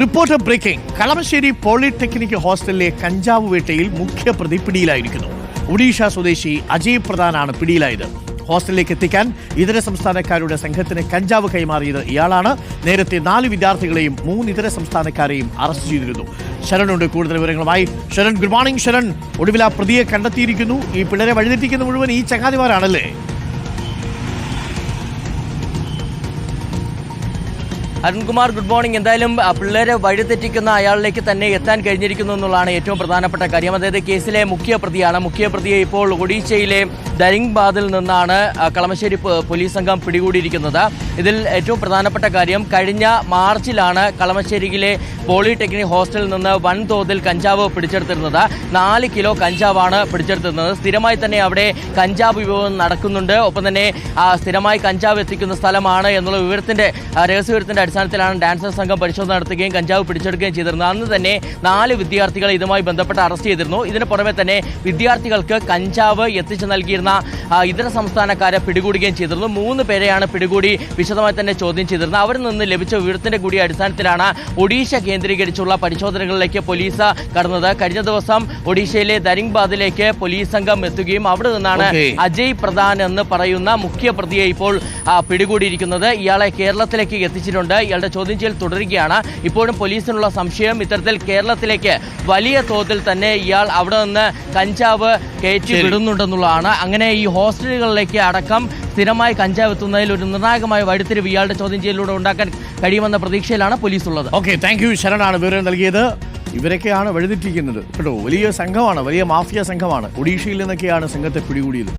Reporter breaking. Kalamassery polytechnic ഹോസ്റ്റലിലെ കഞ്ചാവ് വേട്ടയിൽ മുഖ്യ പ്രതി പിടിയിലായിരിക്കുന്നു. ഒഡീഷ സ്വദേശി അജയ് പ്രധാനാണ് പിടിയിലായത്. ഹോസ്റ്റലിലേക്ക് എത്തിക്കാൻ ഇതര സംസ്ഥാനക്കാരുടെ സംഘത്തിന് കഞ്ചാവ് കൈമാറിയത് ഇയാളാണ്. നേരത്തെ നാല് വിദ്യാർത്ഥികളെയും മൂന്ന് ഇതര സംസ്ഥാനക്കാരെയും അറസ്റ്റ് ചെയ്തിരുന്നു. ശരണുണ്ട് കൂടുതൽ വിവരങ്ങളുമായി. Sharan good morning Sharan. ഒടുവിൽ ആ പ്രതിയെ കണ്ടെത്തിയിരിക്കുന്നു. ഈ പിള്ളേരെ വഴിതെറ്റിക്കുന്ന മുഴുവൻ ഈ ചങ്ങാതിമാരാണല്ലേ? Arunkumar good morning. എന്തായാലും പിള്ളേരെ വഴിതെറ്റിക്കുന്ന അയാളിലേക്ക് തന്നെ എത്താൻ കഴിഞ്ഞിരിക്കുന്നു എന്നുള്ളതാണ് ഏറ്റവും പ്രധാനപ്പെട്ട കാര്യം. അതായത് കേസിലെ മുഖ്യ പ്രതിയാണ് മുഖ്യ പ്രതിയെ ഇപ്പോൾ ഒഡീഷയിലെ ദരിംഗ്ബാദിൽ നിന്നാണ് കളമശ്ശേരി പോലീസ് സംഘം പിടികൂടിയിരിക്കുന്നത്. ഇതിൽ ഏറ്റവും പ്രധാനപ്പെട്ട കാര്യം കഴിഞ്ഞ മാർച്ചിലാണ് കളമശ്ശേരിയിലെ പോളിടെക്നിക് ഹോസ്റ്റലിൽ നിന്ന് വൻതോതിൽ കഞ്ചാവ് പിടിച്ചെടുത്തിരുന്നത്. നാല് കിലോ കഞ്ചാവാണ് പിടിച്ചെടുത്തിരുന്നത്. സ്ഥിരമായി തന്നെ അവിടെ കഞ്ചാവ് വിഭവം നടക്കുന്നുണ്ട്. ഒപ്പം തന്നെ സ്ഥിരമായി കഞ്ചാവ് എത്തിക്കുന്ന സ്ഥലമാണ് എന്നുള്ള വിവരത്തിന്റെ രഹസ്യ രഹസ്യവിവരത്തിന്റെ അടിസ്ഥാനത്തിലാണ് ഡാൻസർ സംഘം പരിശോധന നടത്തുകയും കഞ്ചാവ് പിടിച്ചെടുക്കുകയും ചെയ്തിരുന്നത്. അന്ന് തന്നെ നാല് വിദ്യാർത്ഥികളെ ഇതുമായി ബന്ധപ്പെട്ട് അറസ്റ്റ് ചെയ്തിരുന്നു. ഇതിന് പുറമെ തന്നെ വിദ്യാർത്ഥികൾക്ക് കഞ്ചാവ് എത്തിച്ചു നൽകിയിരുന്ന ഇതര സംസ്ഥാനക്കാരെ പിടികൂടുകയും ചെയ്തിരുന്നു. മൂന്ന് പേരെയാണ് പിടികൂടി വിശദമായി തന്നെ ചോദ്യം ചെയ്തിരുന്നത്. അവരിൽ നിന്ന് ലഭിച്ച വിവരത്തിന്റെ കൂടി അടിസ്ഥാനത്തിലാണ് ഒഡീഷ കേന്ദ്രീകരിച്ചുള്ള പരിശോധനകളിലേക്ക് പോലീസ് കടന്നത്. കഴിഞ്ഞ ദിവസം ഒഡീഷയിലെ ദരിംഗ്ബാദിലേക്ക് പോലീസ് സംഘം എത്തുകയും അവിടെ നിന്നാണ് അജയ് പ്രധാൻ എന്ന് പറയുന്ന മുഖ്യ പ്രതിയെ ഇപ്പോൾ പിടികൂടിയിരിക്കുന്നത്. ഇയാളെ കേരളത്തിലേക്ക് എത്തിച്ചിട്ടുണ്ട്. ഇയാളുടെ ചോദ്യം ചെയ്യൽ തുടരുകയാണ്. ഇപ്പോഴും പോലീസിനുള്ള സംശയം ഇത്തരത്തിൽ കേരളത്തിലേക്ക് വലിയ തോതിൽ തന്നെ ഇയാൾ അവിടെ നിന്ന് കഞ്ചാവ് കയറ്റി. വിടുന്നുണ്ടെന്നുള്ളതാണ്. അങ്ങനെ ഈ ഹോസ്റ്റലുകളിലേക്ക് അടക്കം സ്ഥിരമായി കഞ്ചാവ് എത്തുന്നതിൽ ഒരു നിർണായകമായ വഴിത്തിരിവ് ഇയാളുടെ ചോദ്യം ചെയ്യലിലൂടെ ഉണ്ടാക്കാൻ കഴിയുമെന്ന പ്രതീക്ഷയിലാണ് പോലീസ് ഉള്ളത് ഓക്കെ താങ്ക് യു ശരണാണ് വിവരം നൽകിയത്. ഇവരൊക്കെയാണ് വഴിതെറ്റിക്കുന്നത്. കേട്ടോ വലിയ സംഘമാണ് വലിയ മാഫിയ സംഘമാണ്. ഒഡീഷയിൽ നിന്നൊക്കെയാണ് സംഘത്തെ പിടികൂടിയത്.